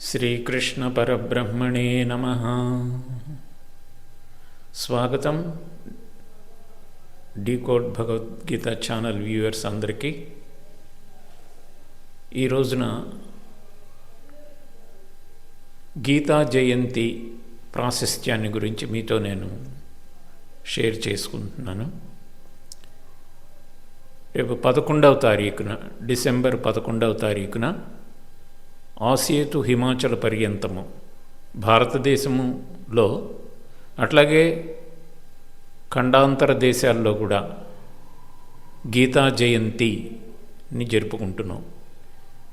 శ్రీకృష్ణ పరబ్రహ్మణే నమ. స్వాగతం డీకోడ్ భగవద్గీత ఛానల్ వ్యూవర్స్ అందరికీ. ఈ రోజున గీతా జయంతి ప్రాశస్త్యాన్ని గురించి మీతో నేను షేర్ చేసుకుంటున్నాను. రేపు పదకొండవ తారీఖున డిసెంబర్ పదకొండవ తారీఖున ఆసేతు హిమాచల్ పర్యంతము భారతదేశములో అట్లాగే ఖండాంతర దేశాల్లో కూడా గీతా జయంతిని జరుపుకుంటున్నాం.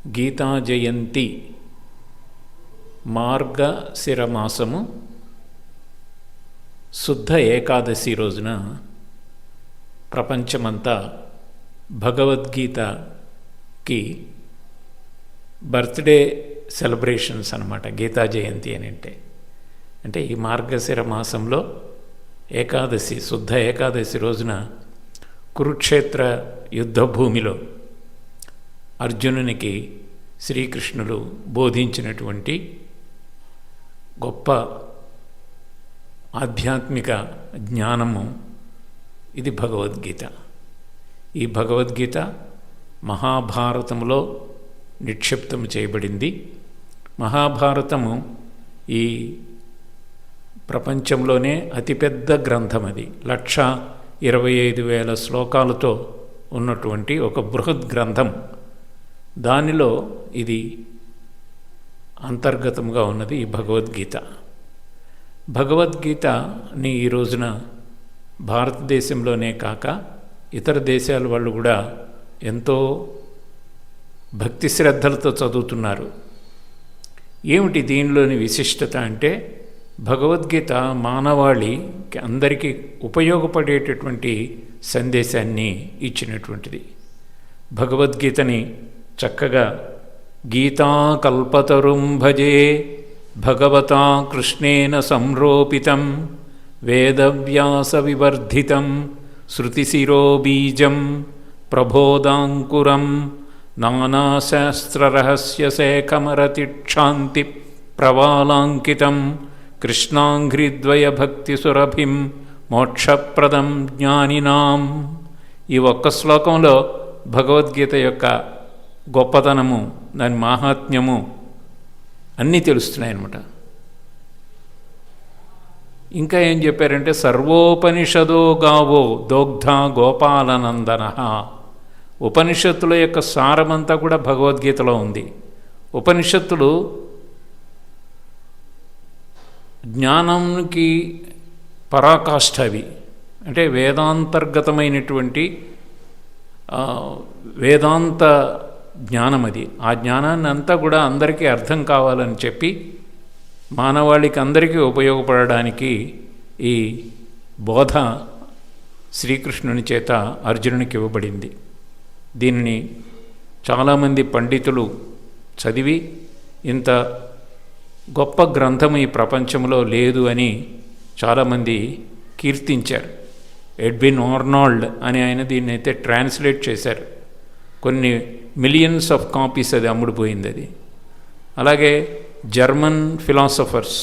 గీతా జయంతి మార్గశిర మాసము శుద్ధ ఏకాదశి రోజున ప్రపంచమంతా భగవద్గీతకి బర్త్డే సెలబ్రేషన్స్ అనమాట గీతా జయంతి అని అంటే. అంటే ఈ మార్గశిర మాసంలో ఏకాదశి శుద్ధ ఏకాదశి రోజున కురుక్షేత్ర యుద్ధ భూమిలో అర్జునునికి శ్రీకృష్ణులు బోధించినటువంటి గొప్ప ఆధ్యాత్మిక జ్ఞానము ఇది భగవద్గీత. ఈ భగవద్గీత మహాభారతంలో నిక్షిప్తం చేయబడింది. మహాభారతము ఈ ప్రపంచంలోనే అతిపెద్ద గ్రంథం అది. లక్ష ఇరవై ఐదు వేల శ్లోకాలతో ఉన్నటువంటి ఒక బృహద్ గ్రంథం. దానిలో ఇది అంతర్గతంగా ఉన్నది ఈ భగవద్గీత. భగవద్గీతని ఈ రోజున భారతదేశంలోనే కాక ఇతర దేశాల వాళ్ళు కూడా ఎంతో భక్తి శ్రద్ధలతో చదువుతున్నారు. ఏమిటి దీనిలోని విశిష్టత అంటే భగవద్గీత మానవాళికి అందరికీ ఉపయోగపడేటటువంటి సందేశాన్ని ఇచ్చినటువంటిది. భగవద్గీతని చక్కగా గీతా కల్పతరుం భజే భగవతా కృష్ణేన సంరోపితం వేదవ్యాస వివర్ధితం శృతిశిరోబీజం ప్రబోధాంకురం నానాశాస్త్రరహస్యసేకమరతిక్షాంతి ప్రవాలాంకితం కృష్ణాంఘ్రిద్వయభక్తిసురభిం మోక్షప్రదం జ్ఞానినాం ఈ ఒక్క శ్లోకంలో భగవద్గీత యొక్క గొప్పతనము దాని మాహాత్మ్యము అన్నీ తెలుస్తున్నాయన్నమాట. ఇంకా ఏం చెప్పారంటే సర్వోపనిషదో గావో దోగ్ధ గోపాలనందన ఉపనిషత్తుల యొక్క సారమంతా కూడా భగవద్గీతలో ఉంది. ఉపనిషత్తులు జ్ఞానంకి పరాకాష్ఠ అవి అంటే వేదాంతర్గతమైనటువంటి వేదాంత జ్ఞానం అది ఆ జ్ఞానాన్ని అంతా కూడా అందరికీ అర్థం కావాలని చెప్పి మానవాళికి అందరికీ ఉపయోగపడడానికి ఈ బోధ శ్రీకృష్ణుని చేత అర్జునునికి ఇవ్వబడింది. దీనిని చాలామంది పండితులు చదివి ఇంత గొప్ప గ్రంథం ఈ ప్రపంచంలో లేదు అని చాలామంది కీర్తించారు. ఎడ్విన్ ఆర్నాల్డ్ అని ఆయన దీన్ని అయితే ట్రాన్స్లేట్ చేశారు. కొన్ని మిలియన్స్ ఆఫ్ కాపీస్ అది అమ్ముడుపోయింది అది. అలాగే జర్మన్ ఫిలాసఫర్స్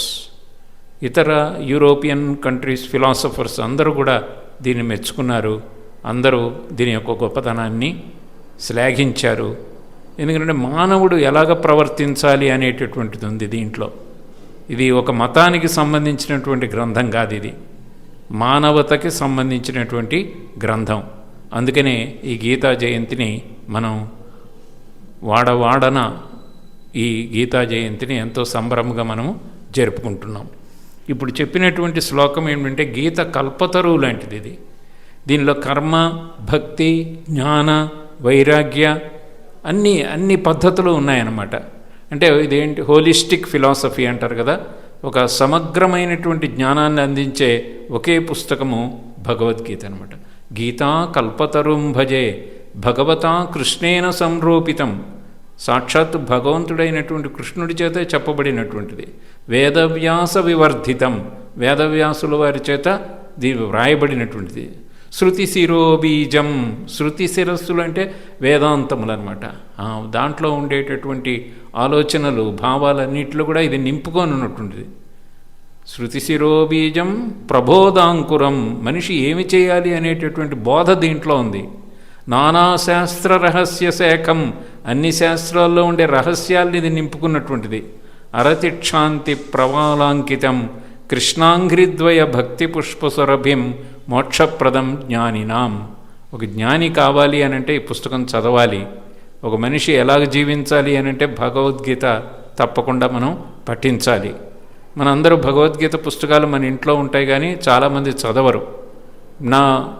ఇతర యూరోపియన్ కంట్రీస్ ఫిలాసఫర్స్ అందరూ కూడా దీన్ని మెచ్చుకున్నారు. అందరూ దీని యొక్క గొప్పతనాన్ని శ్లాఘించారు. ఎందుకంటే మానవుడు ఎలాగ ప్రవర్తించాలి అనేటటువంటిది ఉంది దీంట్లో. ఇది ఒక మతానికి సంబంధించినటువంటి గ్రంథం కాదు ఇది. మానవతకి సంబంధించినటువంటి గ్రంథం. అందుకనే ఈ గీతా జయంతిని మనం వాడవాడన ఈ గీతా జయంతిని ఎంతో సంబరంగా మనము జరుపుకుంటున్నాం. ఇప్పుడు చెప్పినటువంటి శ్లోకం ఏంటంటే గీత కల్పతరువు లాంటిది ఇది. దీనిలో కర్మ భక్తి జ్ఞాన వైరాగ్య అన్ని అన్ని పద్ధతులు ఉన్నాయన్నమాట. అంటే ఇదేంటి హోలిస్టిక్ ఫిలాసఫీ అంటారు కదా ఒక సమగ్రమైనటువంటి జ్ఞానాన్ని అందించే ఒకే పుస్తకము భగవద్గీత అనమాట గీతా కల్పతరుం భజే భగవతా కృష్ణేన సంరూపితం. సాక్షాత్ భగవంతుడైనటువంటి కృష్ణుడి చేత చెప్పబడినటువంటిది. వేదవ్యాస వివర్ధితం. వేదవ్యాసుల వారి చేత దీని వ్రాయబడినటువంటిది. శృతి శిరోబీజం. శృతి శిరస్సులు అంటే వేదాంతములు అనమాట దాంట్లో ఉండేటటువంటి ఆలోచనలు భావాలన్నింటిలో కూడా ఇది నింపుకొని ఉన్నట్టుండేది శృతి శిరోబీజం ప్రబోధాంకురం. మనిషి ఏమి చేయాలి అనేటటువంటి బోధ దీంట్లో ఉంది. నానా శాస్త్ర రహస్య శాఖం. అన్ని శాస్త్రాల్లో ఉండే రహస్యాల్ని ఇది నింపుకున్నటువంటిది. అరతిక్షాంతి ప్రవాలాంకితం. కృష్ణాంఘ్రిద్వయ భక్తి పుష్పసురభిం మోక్షప్రదం జ్ఞానినాం. ఒక జ్ఞాని కావాలి అనంటే ఈ పుస్తకం చదవాలి. ఒక మనిషి ఎలాగ జీవించాలి అనంటే భగవద్గీత తప్పకుండా మనం పఠించాలి. మనందరూ భగవద్గీత పుస్తకాలు మన ఇంట్లో ఉంటాయి కానీ చాలామంది చదవరు. నా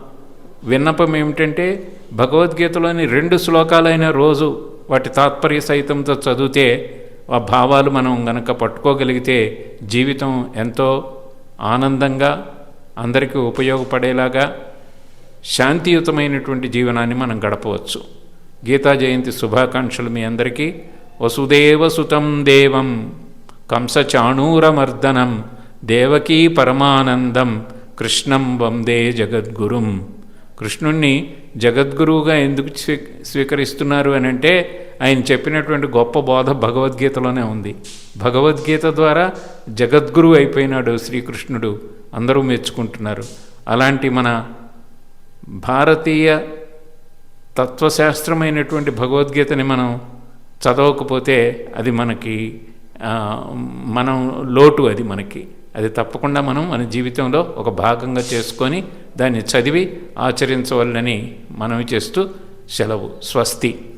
విన్నపం ఏమిటంటే భగవద్గీతలోని రెండు శ్లోకాలైన రోజు వాటి తాత్పర్య సహితంతో చదివితే ఆ భావాలు మనం గనక పట్టుకోగలిగితే జీవితం ఎంతో ఆనందంగా అందరికీ ఉపయోగపడేలాగా శాంతియుతమైనటువంటి జీవనాన్ని మనం గడపవచ్చు. గీతా జయంతి శుభాకాంక్షలు మీ అందరికీ. వసుదేవసుతం దేవం కంసచాణూరమర్దనం దేవకీ పరమానందం కృష్ణం వందే జగద్గురుం. కృష్ణుణ్ణి జగద్గురువుగా ఎందుకు స్వీ స్వీకరిస్తున్నారు అని అంటే ఆయన చెప్పినటువంటి గొప్ప బోధ భగవద్గీతలోనే ఉంది. భగవద్గీత ద్వారా జగద్గురువు అయిపోయినాడు శ్రీకృష్ణుడు. అందరూ మెచ్చుకుంటున్నారు. అలాంటి మన భారతీయ తత్వశాస్త్రమైనటువంటి భగవద్గీతని మనం చదవకపోతే అది మనకి మనం లోటు అది మనకి. అది తప్పకుండా మనం మన జీవితంలో ఒక భాగంగా చేసుకొని దాన్ని చదివి ఆచరించవాలని మనవి చేస్తూ సెలవు. స్వస్తి.